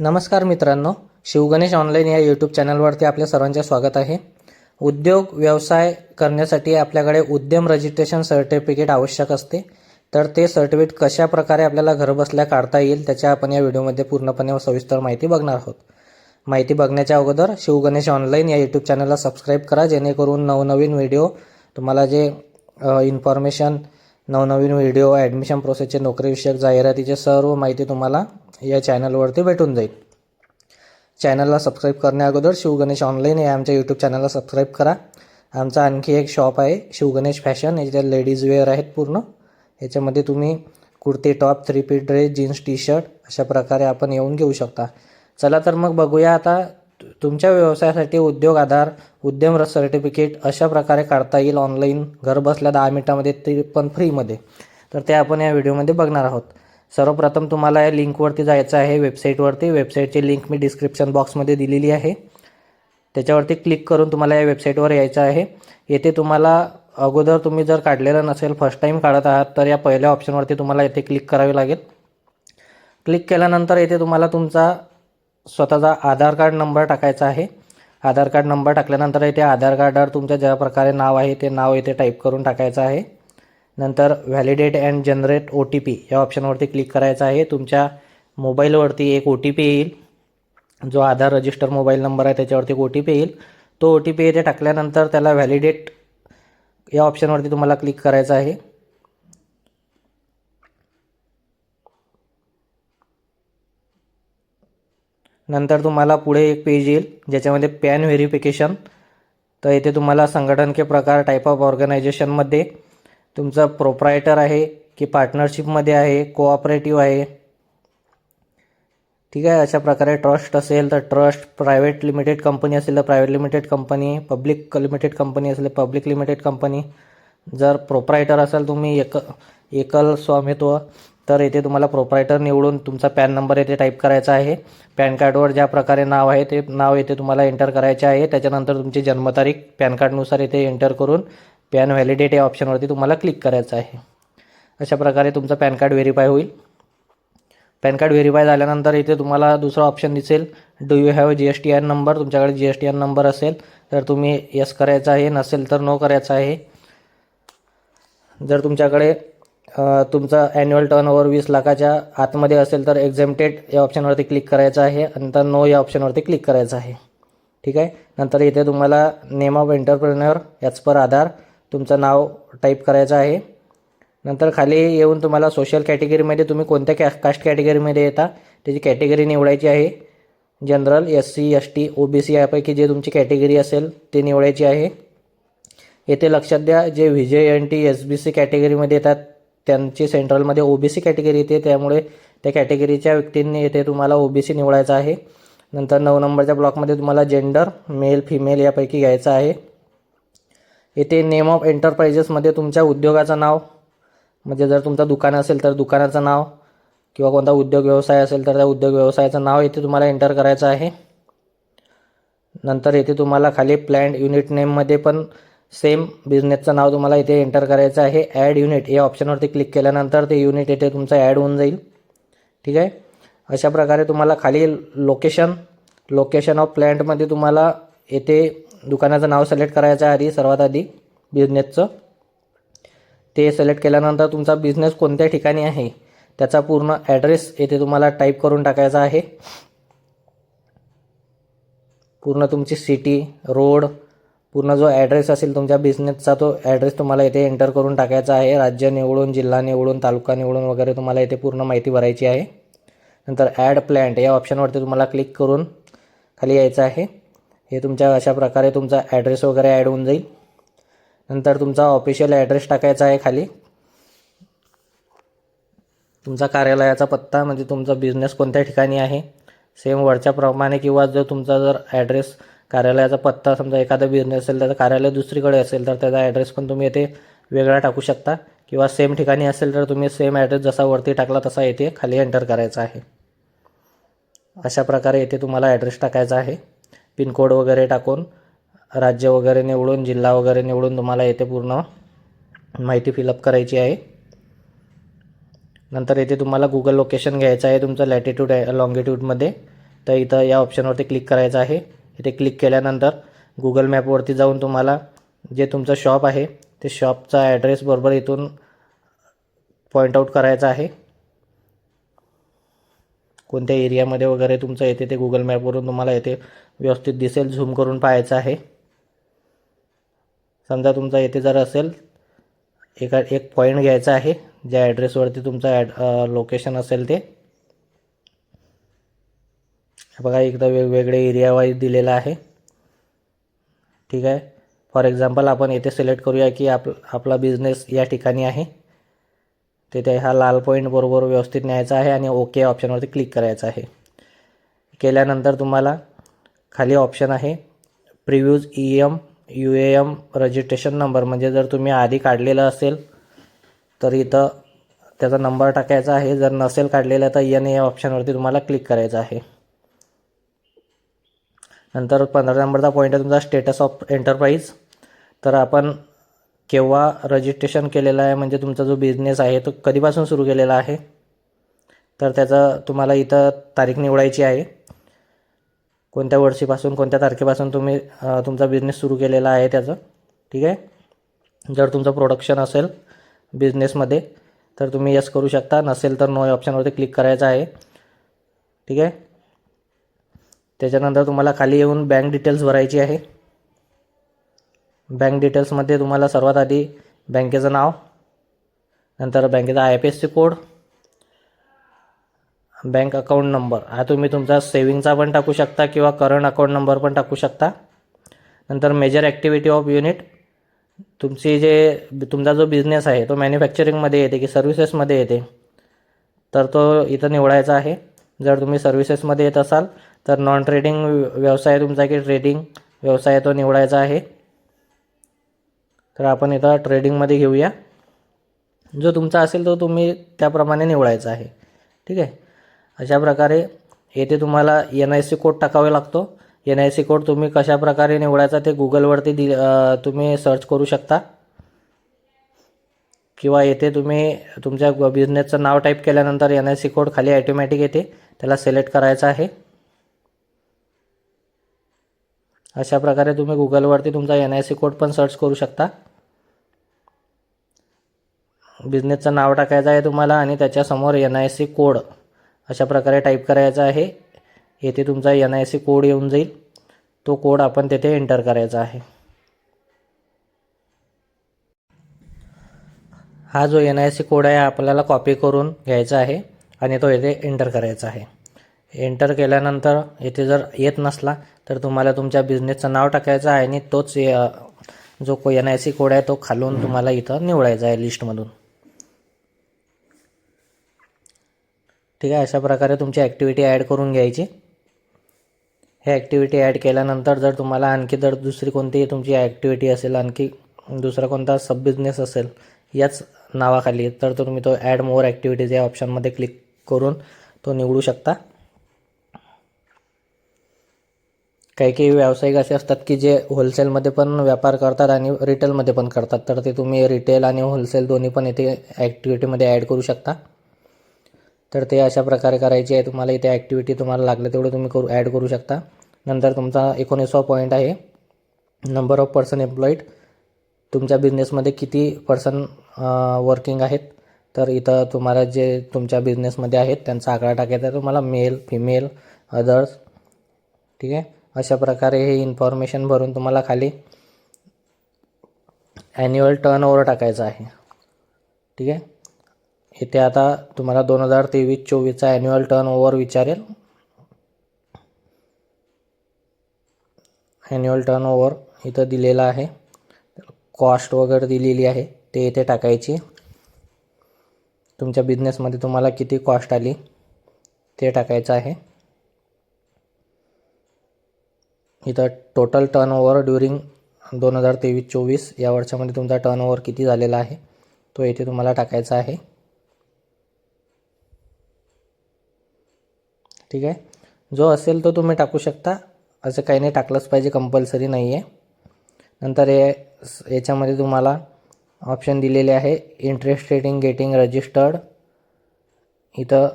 नमस्कार मित्रांनो शिवगणेश ऑनलाईन या यूट्यूब चॅनलवरती आपल्या सर्वांचे स्वागत आहे. उद्योग व्यवसाय करण्यासाठी आपल्याकडे उद्यम रजिस्ट्रेशन सर्टिफिकेट आवश्यक असते. तर ते सर्टिफिकेट कशा प्रकारे आपल्याला घरबसल्या काढता येईल त्याच्या आपण या व्हिडिओमध्ये पूर्णपणे सविस्तर माहिती बघणार आहोत. माहिती बघण्याच्या अगोदर शिवगणेश ऑनलाईन या यूट्यूब चॅनलला सबस्क्राईब करा जेणेकरून नवनवीन व्हिडिओ तुम्हाला जे इन्फॉर्मेशन नवनवीन व्हिडिओ ॲडमिशन प्रोसेसचे नोकरीविषयक जाहिरातीचे सर्व माहिती तुम्हाला या चॅनलवरती भेटून जाईल. चॅनलला सबस्क्राईब करण्याअगोदर शिवगणेश ऑनलाईन या आमच्या यूट्यूब चॅनलला सबस्क्राईब करा. आमचा आणखी एक शॉप आहे शिवगणेश फॅशन याच्यात लेडीज वेअर आहेत पूर्ण. याच्यामध्ये तुम्ही kurti top three piece dress jeans T shirt अशा प्रकारे आपण येऊन घेऊ शकता. चला तर मग बघूया आता तुमच्या व्यवसायासाठी उद्योग आधार उद्यम सर्टिफिकेट अशा प्रकारे काढता येईल ऑनलाईन घर बसल्या दहा मिनिटामध्ये ते पण फ्रीमध्ये तर ते आपण या व्हिडिओमध्ये बघणार आहोत. सर्वप्रथम तुम्हाला या लिंकवरती जायचं आहे वेबसाईटवरती. वेबसाईटची लिंक मी डिस्क्रिप्शन बॉक्समध्ये दिलेली आहे. त्याच्यावरती क्लिक करून तुम्हाला या वेबसाईटवर यायचं आहे. येथे तुम्हाला अगोदर तुम्ही जर काढलेलं नसेल फर्स्ट टाईम काढत आहात तर या पहिल्या ऑप्शनवरती तुम्हाला येथे क्लिक करावे लागेल. क्लिक केल्यानंतर येथे तुम्हाला तुमचा स्वतःचा आधार कार्ड नंबर टाकायचा आहे. आधार कार्ड नंबर टाकल्यानंतर इथे आधार कार्डावर तुमच्या ज्या प्रकारे नाव आहे ते नाव येथे टाईप करून टाकायचं आहे. नंतर validate and generate O T P या ऑप्शनवरती क्लिक करायचं आहे. तुमच्या मोबाईलवरती एक ओ टी पी येईल. जो आधार रजिस्टर मोबाईल नंबर आहे त्याच्यावरती एक ओ टी पी येईल. तो ओ टी पी येथे टाकल्यानंतर त्याला व्हॅलिडेट या ऑप्शनवरती तुम्हाला क्लिक करायचं आहे. नंतर तुम्हाला पुढे एक पेज येईल ज्याच्यामध्ये पॅन व्हेरिफिकेशन तर येथे तुम्हाला संघटन के प्रकार टाईप ऑफ ऑर्गनायझेशनमध्ये तुमचं प्रोप्रायटर आहे की पार्टनरशिपमध्ये आहे कोऑपरेटिव्ह आहे. ठीक आहे अशा प्रकारे ट्रस्ट असेल तर ट्रस्ट प्रायव्हेट लिमिटेड कंपनी असेल तर private limited company public limited company असेल तर पब्लिक लिमिटेड कंपनी जर प्रोप्रायटर असाल तुम्ही एक एकल स्वामित्व तर येथे तुम्हाला प्रोप्रायटर निवडून तुमचा पॅन नंबर येथे टाईप करायचा आहे. पॅन कार्डवर ज्या प्रकारे नाव आहे ते नाव येथे तुम्हाला एंटर करायचे आहे. त्याच्यानंतर तुमची जन्मतारीख पॅन कार्डनुसार येथे एंटर करून पॅन व्हॅलिडेट या ऑप्शनवरती तुम्हाला क्लिक करायचं आहे. अशा प्रकारे तुमचं पॅन कार्ड व्हेरीफाय होईल. पॅन कार्ड व्हेरीफाय झाल्यानंतर इथे तुम्हाला दुसरा ऑप्शन दिसेल. Do you have G S T I number तुमच्याकडे G S T I number असेल तर तुम्ही यस करायचं आहे. नसेल तर नो करायचं आहे. जर तुमच्याकडे तुमचं तुमचा ॲन्युअल टर्नओव्हर वीस लाखाच्या आतमध्ये असेल तर एक्झेम्प्टेड या ऑप्शनवरती क्लिक करायचं आहे. नंतर नो या ऑप्शनवरती क्लिक करायचं आहे. ठीक आहे? नंतर इथे तुम्हाला नेम ऑफ एंटरप्रेन्युअर याच पर आधार तुमचं नाव टाईप करायचं आहे. नंतर खाली येऊन तुम्हाला सोशल कॅटेगरीमध्ये तुम्ही कोणत्या कॅ कास्ट कॅटेगरीमध्ये येता त्याची कॅटेगरी निवडायची आहे. General S C S T O B C यापैकी जे तुमची कॅटेगरी असेल ते निवडायची आहे. येथे लक्षात द्या जे V J N T S B C कॅटेगरीमध्ये येतात त्यांची सेंट्रलमध्ये ओ बी सी कॅटेगरी येते त्यामुळे त्या कॅटेगरीच्या व्यक्तींनी येथे तुम्हाला ओ बी सी निवडायचं आहे. नंतर नऊ नंबरच्या ब्लॉकमध्ये तुम्हाला जेंडर मेल फिमेल यापैकी घ्यायचं आहे. येथे नेम ऑफ एंटरप्राइजेसमध्ये तुमच्या उद्योगाचं नाव म्हणजे जर तुमचं दुकान असेल तर दुकानाचं नाव किंवा कोणता उद्योग व्यवसाय असेल तर त्या उद्योग व्यवसायाचं नाव इथे तुम्हाला एंटर करायचं आहे. नंतर येथे तुम्हाला खाली प्लॅन्ड युनिट नेममध्ये पण सेम बिझनेसचं नाव तुम्हाला इथे एंटर करायचं आहे. ॲड युनिट या ऑप्शनवरती क्लिक केल्यानंतर ते युनिट येथे तुमचं ॲड होऊन जाईल. ठीक आहे? अशा प्रकारे तुम्हाला खाली लोकेशन लोकेशन ऑफ प्लॅन्टमध्ये तुम्हाला येथे दुकानाचं नाव सिलेक्ट करायचं आधी सर्वात आधी बिझनेसचं ते सिलेक्ट केल्यानंतर तुमचा बिझनेस कोणत्या ठिकाणी आहे त्याचा पूर्ण ॲड्रेस येथे तुम्हाला टाईप करून टाकायचा आहे. पूर्ण तुमची सिटी रोड पूर्ण जो ॲड्रेस असेल तुमच्या बिझनेसचा तो ॲड्रेस तुम्हाला इथे एंटर करून टाकायचा आहे. राज्य निवडून जिल्हा निवडून तालुका निवडून वगैरे तुम्हाला इथे पूर्ण माहिती भरायची आहे. नंतर ॲड प्लॅन्ट या ऑप्शनवरती तुम्हाला क्लिक करून खाली यायचं आहे. हे तुमच्या अशा प्रकारे तुमचा ॲड्रेस वगैरे ॲड होऊन जाईल. नंतर तुमचा ऑफिशियल ॲड्रेस टाकायचा आहे खाली. तुमचा कार्यालयाचा पत्ता म्हणजे तुमचा बिझनेस कोणत्या ठिकाणी आहे सेम वरच्याप्रमाणे किंवा जर तुमचा जर ॲड्रेस कार्यालयाचा पत्ता समजा एखादा बिझनेस असेल त्याचं कार्यालय दुसरीकडे असेल तर त्याचा ॲड्रेस पण तुम्ही येथे वेगळा टाकू शकता. किंवा सेम ठिकाणी असेल तर तुम्ही सेम ॲड्रेस जसा वरती टाकला तसा येथे खाली एंटर करायचा आहे. अशा प्रकारे येथे तुम्हाला ॲड्रेस टाकायचा आहे. पिनकोड वगैरे टाकून राज्य वगैरे निवडून जिल्हा वगैरे निवडून तुम्हाला येथे पूर्ण माहिती फिलअप करायची आहे. नंतर येथे तुम्हाला गुगल लोकेशन घ्यायचं आहे तुमचं लॅटिट्यूड आहे लॉंगिट्यूडमध्ये तर इथं या ऑप्शनवरती क्लिक करायचं आहे. इथे क्लिक केल्यानंतर गुगल मॅपवरती जाऊन तुम्हाला जे तुमचं शॉप आहे ते शॉपचा ॲड्रेस बरोबर इथून पॉईंट आऊट करायचा आहे. कोणत्या एरियामध्ये वगैरे तुमचं येते ते गुगल मॅपवरून तुम्हाला येथे व्यवस्थित दिसेल झूम करून पाहायचं आहे. समजा तुमचा येथे जर असेल एका एक पॉईंट घ्यायचा आहे ज्या ॲड्रेसवरती तुमचं ॲड लोकेशन असेल ते. बघा एकदा वेगवेगळे एरिया वाईज दिलेलं आहे. ठीक आहे? फॉर एक्झाम्पल आपण येथे सिलेक्ट करूया की आप आपला बिझनेस या ठिकाणी आहे. तिथे हा लाल पॉईंट बरोबर व्यवस्थित न्यायचा आहे आणि ओके ऑप्शनवरती क्लिक करायचं आहे. केल्यानंतर तुम्हाला खाली ऑप्शन आहे. Previous E M U A M registration number म्हणजे जर तुम्ही आधी काढलेलं असेल तर इथं त्याचा नंबर टाकायचा आहे. जर नसेल काढलेला तर एन ए ऑप्शनवरती तुम्हाला क्लिक करायचं आहे. नंतर पंधरा नंबरचा पॉईंट आहे तुमचा स्टेटस ऑफ एंटरप्राईज तर आपण केव्हा रजिस्ट्रेशन केलेलं आहे म्हणजे तुमचा जो बिझनेस आहे तो कधीपासून सुरू केलेला आहे तर त्याचं तुम्हाला इथं तारीख निवडायची आहे. कोणत्या वर्षीपासून कोणत्या तारखेपासून तुम्ही तुमचा बिझनेस सुरू केलेला आहे त्याचं? ठीक आहे? जर तुमचं प्रोडक्शन असेल बिझनेसमध्ये तर तुम्ही यस करू शकता. नसेल तर नो या ऑप्शनवरती क्लिक करायचं आहे. ठीक आहे? त्याच्यानंतर तुम्हाला खाली येऊन बँक डिटेल्स भरायची आहे. बँक डिटेल्समध्ये तुम्हाला सर्वात आधी बँकेचं नाव नंतर बँकेचा I P S C code bank account number. हा तुम्ही तुमचा सेविंगचा पण टाकू शकता किंवा करंट अकाउंट नंबर पण टाकू शकता. नंतर मेजर ॲक्टिव्हिटी ऑफ युनिट तुमची जे तुमचा जो बिझनेस आहे तो मॅन्युफॅक्चरिंगमध्ये येते की सर्व्हिसेसमध्ये येते. तर तो इथं निवडायचा आहे. जर तुम्ही सर्व्हिसेसमध्ये येत असाल तर नॉन ट्रेडिंग व्यवसाय तुमचा की ट्रेडिंग व्यवसाय तो निवडायचा आहे. तर आपण इथं ट्रेडिंगमध्ये घेऊया. जो तुमचा असेल तो तुम्ही त्याप्रमाणे निवडायचा आहे. ठीक आहे? अशा प्रकारे येथे तुम्हाला एन आय सी कोड टाकावा लागतो. एन आय सी कोड तुम्ही कशा प्रकारे निवडायचा ते गुगलवरती दि तुम्ही सर्च करू शकता. किंवा येथे तुम्ही तुमच्या बिझनेसचं नाव टाईप केल्यानंतर एन आय सी कोड खाली ॲटोमॅटिक येते. त्याला सिलेक्ट करायचं आहे. अशा प्रकारे तुम्ही गुगलवरती तुमचा एन आय सी कोड पण सर्च करू शकता. बिझनेसचं नाव टाकायचं आहे तुम्हाला आणि त्याच्यासमोर एन आय सी कोड अशा प्रकारे टाईप करायचा आहे. येथे तुमचा एन आय सी कोड येऊन जाईल. तो कोड आपण तेथे एंटर करायचा आहे. हा जो एन आय सी कोड आहे आपल्याला कॉपी करून घ्यायचा आहे आणि तो येथे एंटर करायचा आहे. एंटर केल्यानंतर येथे जर येत नसला तर तुम्हाला तुमच्या बिझनेसचं नाव टाकायचं आहे आणि तोच जो जो एन आय सी कोड आहे तो खालून तुम्हाला इथं निवडायचा आहे लिस्टमधून ठीक आहे अशा प्रकारे तुमची ॲक्टिव्हिटी ॲड करून घ्यायची. हे ॲक्टिव्हिटी ॲड केल्यानंतर जर तुम्हाला आणखी जर दुसरी कोणतीही तुमची ॲक्टिव्हिटी असेल आणखी दुसरा कोणता सब बिझनेस असेल याच नावाखाली तर तो तुम्ही तो ॲड मोर ॲक्टिव्हिटीज या ऑप्शनमध्ये क्लिक करून तो निवडू शकता. काही काही व्यावसायिक असे असतात की जे होलसेलमध्ये पण व्यापार करतात आणि रिटेलमध्ये पण करतात तर ते तुम्ही रिटेल आणि होलसेल दोन्ही पण इथे ॲक्टिव्हिटीमध्ये ॲड करू शकता. तर ते अशा प्रकारे करायचे आहे. तुम्हाला इथे ॲक्टिव्हिटी तुम्हाला लागलं तेवढं तुम्ही करू ॲड करू शकता. नंतर तुमचा एकोणीसवा पॉईंट आहे. नंबर ऑफ पर्सन एम्प्लॉईड तुमच्या बिझनेसमध्ये किती पर्सन वर्किंग आहेत? तर इथं तुम्हाला जे तुमच्या बिझनेसमध्ये आहेत त्यांचा आकडा टाकायचा आहे. तुम्हाला मेल फिमेल अदर्स ठीक आहे? अशा प्रकारे हे इन्फॉर्मेशन भरून तुम्हाला खाली ॲन्युअल टर्न ओव्हर टाकायचं आहे. ठीक आहे? इथे आता तुम्हाला दोन हजार तेवीस चोवीसचा ॲन्युअल टर्न ओव्हर विचारेल. ॲन्युअल टर्न ओव्हर इथं दिलेलं आहे. कॉस्ट वगैरे दिलेली आहे. ते इथे टाकायची. तुमच्या बिझनेसमध्ये तुम्हाला किती कॉस्ट आली ते टाकायचं आहे. इथं टोटल टर्न ओव्हर ड्युरिंग दोन हजार तेवीस चोवीस या वर्षामध्ये तुमचा टर्न ओव्हर किती झालेला आहे तो इथे तुम्हाला टाकायचा आहे. ठीक आहे? जो असेल तो तुम्ही टाकू शकता. असं काही नाही टाकलंच पाहिजे कंपल्सरी नाही आहे नंतर हे याच्यामध्ये तुम्हाला ऑप्शन दिलेले आहे इंटरेस्ट रेटिंग गेटिंग रजिस्टर्ड इथं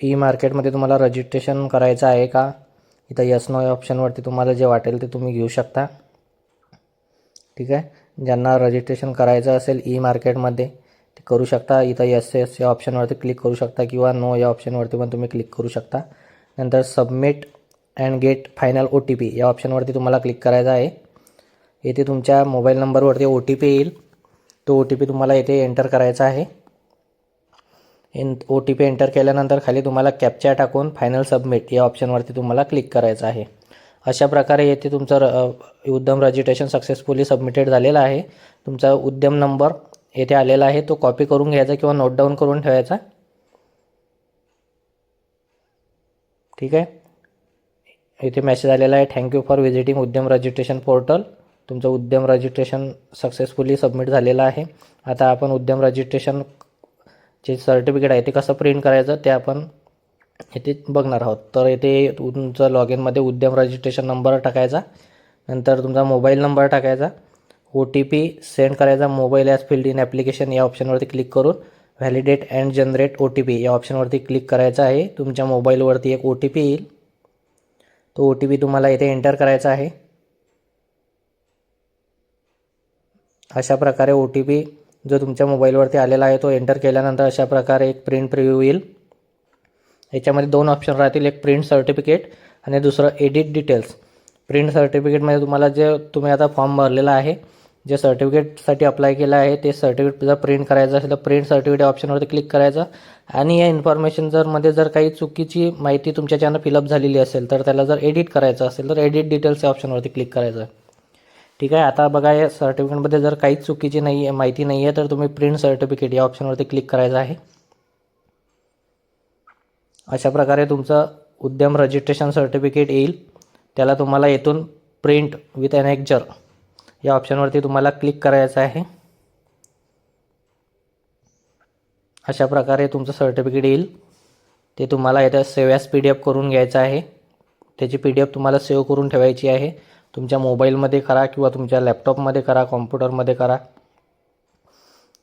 e ई मार्केटमध्ये तुम्हाला रजिस्ट्रेशन करायचं आहे का? इथं यस नो या ऑप्शनवरती तुम्हाला जे वाटेल ते तुम्ही घेऊ शकता. ठीक आहे? ज्यांना रजिस्ट्रेशन करायचं असेल e ई मार्केटमध्ये ते करू शकता. इथं यस एस या ऑप्शनवरती क्लिक करू शकता किंवा नो या ऑप्शनवरती पण तुम्ही क्लिक करू शकता. नंतर submit and get final O T P या ऑप्शनवरती तुम्हाला क्लिक करायचं आहे. येथे तुमच्या मोबाईल नंबरवरती ओ टी पी येईल. तो ओ टी पी तुम्हाला येथे एंटर करायचा आहे. In O T P enter केल्यानंतर खाली तुम्हाला कॅप्चा टाकून फायनल सबमिट या ऑप्शनवरती तुम्हाला क्लिक करायचं आहे. अशा प्रकारे येथे तुमचं र उद्यम रजिस्ट्रेशन सक्सेसफुली सबमिटेड झालेलं आहे. तुमचा उद्यम नंबर येथे आलेला आहे. तो कॉपी करून घ्यायचा किंवा नोट डाऊन करून ठेवायचा. ठीक आहे? इथे मेसेज आलेला आहे thank you for visiting Udyam registration portal तुमचं उद्यम रजिस्ट्रेशन सक्सेसफुली सबमिट झालेलं आहे. आता आपण उद्यम रजिस्ट्रेशन जे सर्टिफिकेट आहे ते कसं प्रिंट करायचं ते आपण इथे बघणार आहोत. तर इथे तुमचं लॉग इनमध्ये उद्यम रजिस्ट्रेशन नंबर टाकायचा. नंतर तुमचा मोबाईल नंबर टाकायचा. ओ टी पी सेंड करायचा. Mobile as filled in application या ऑप्शनवरती क्लिक करून. Validate and generate O T P या ऑप्शनवरती क्लिक करायचं आहे. तुमच्या मोबाईलवरती एक ओ टी पी येईल. तो ओ टी पी तुम्हाला इथे एंटर करायचा आहे. अशा प्रकारे ओ टी पी जो तुमच्या मोबाईलवरती आलेला आहे तो एंटर केल्यानंतर अशा प्रकारे एक प्रिंट प्रिव्ह्यू येईल. याच्यामध्ये दोन ऑप्शन राहतील. एक प्रिंट सर्टिफिकेट आणि दुसरं एडिट डिटेल्स प्रिंट सर्टिफिकेटमध्ये तुम्हाला जे तुम्ही आता फॉर्म भरलेला आहे जे सर्टिफिकेटसाठी अप्लाय केलं आहे ते सर्टिफिकेट जर प्रिंट करायचं असेल तर प्रिंट सर्टिफिकेट ऑप्शनवरती क्लिक करायचं. आणि या इन्फॉर्मेशन जर मध्ये जर काही चुकीची माहिती तुमच्याच्यानं फिलअप झालेली असेल तर त्याला जर एडिट करायचं असेल तर एडिट डिटेल्स या ऑप्शनवरती क्लिक करायचं. ठीक आहे? आता बघा या सर्टिफिकेटमध्ये जर काहीच चुकीची नाही आहे माहिती नाही आहे तर तुम्ही प्रिंट सर्टिफिकेट या ऑप्शनवरती क्लिक करायचं आहे. अशा प्रकारे तुमचं उद्यम रजिस्ट्रेशन सर्टिफिकेट येईल. त्याला तुम्हाला येथून प्रिंट विथ एनेक्चर या ऑप्शनवरती तुम्हाला क्लिक करायचं आहे. अशा प्रकारे तुमचं सर्टिफिकेट येईल. ते तुम्हाला इथं save as P D F करून घ्यायचं आहे. त्याची पी डी एफ तुम्हाला सेव्ह करून ठेवायची आहे. तुमच्या मोबाईलमध्ये करा किंवा तुमच्या लॅपटॉपमध्ये करा कॉम्प्युटरमध्ये करा.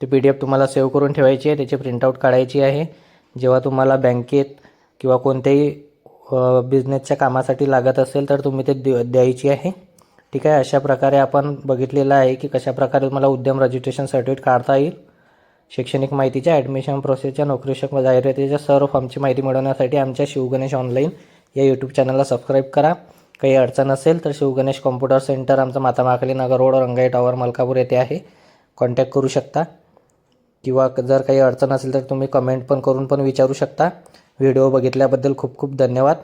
ती पी डी एफ तुम्हाला सेव्ह करून ठेवायची आहे. त्याची प्रिंटआउट काढायची आहे. जेव्हा तुम्हाला बँकेत किंवा कोणत्याही बिझनेसच्या कामासाठी लागत असेल तर तुम्ही ते द्यायची आहे. ठीक आहे अशा प्रकारे आपण बघितलेलं आहे की कशाप्रकारे तुम्हाला उद्यम रजिस्ट्रेशन सर्टिफिकेट काढता येईल. शैक्षणिक माहितीच्या ॲडमिशन प्रोसेसच्या नोकरीशक जाहिरातीच्या सर्व फॉर्मची माहिती मिळवण्यासाठी आमच्या शिवगणेश ऑनलाईन या यूट्यूब चॅनलला सबस्क्राईब करा. काही अडचण असेल तर शिवगणेश कॉम्प्युटर सेंटर आमचं मातामाखली नगर रोड रंगाई टॉवर मलकापूर येथे आहे. कॉन्टॅक्ट करू शकता. किंवा जर काही अडचण असेल तर तुम्ही कमेंट पण करून पण विचारू शकता. व्हिडिओ बघितल्याबद्दल खूप खूप धन्यवाद.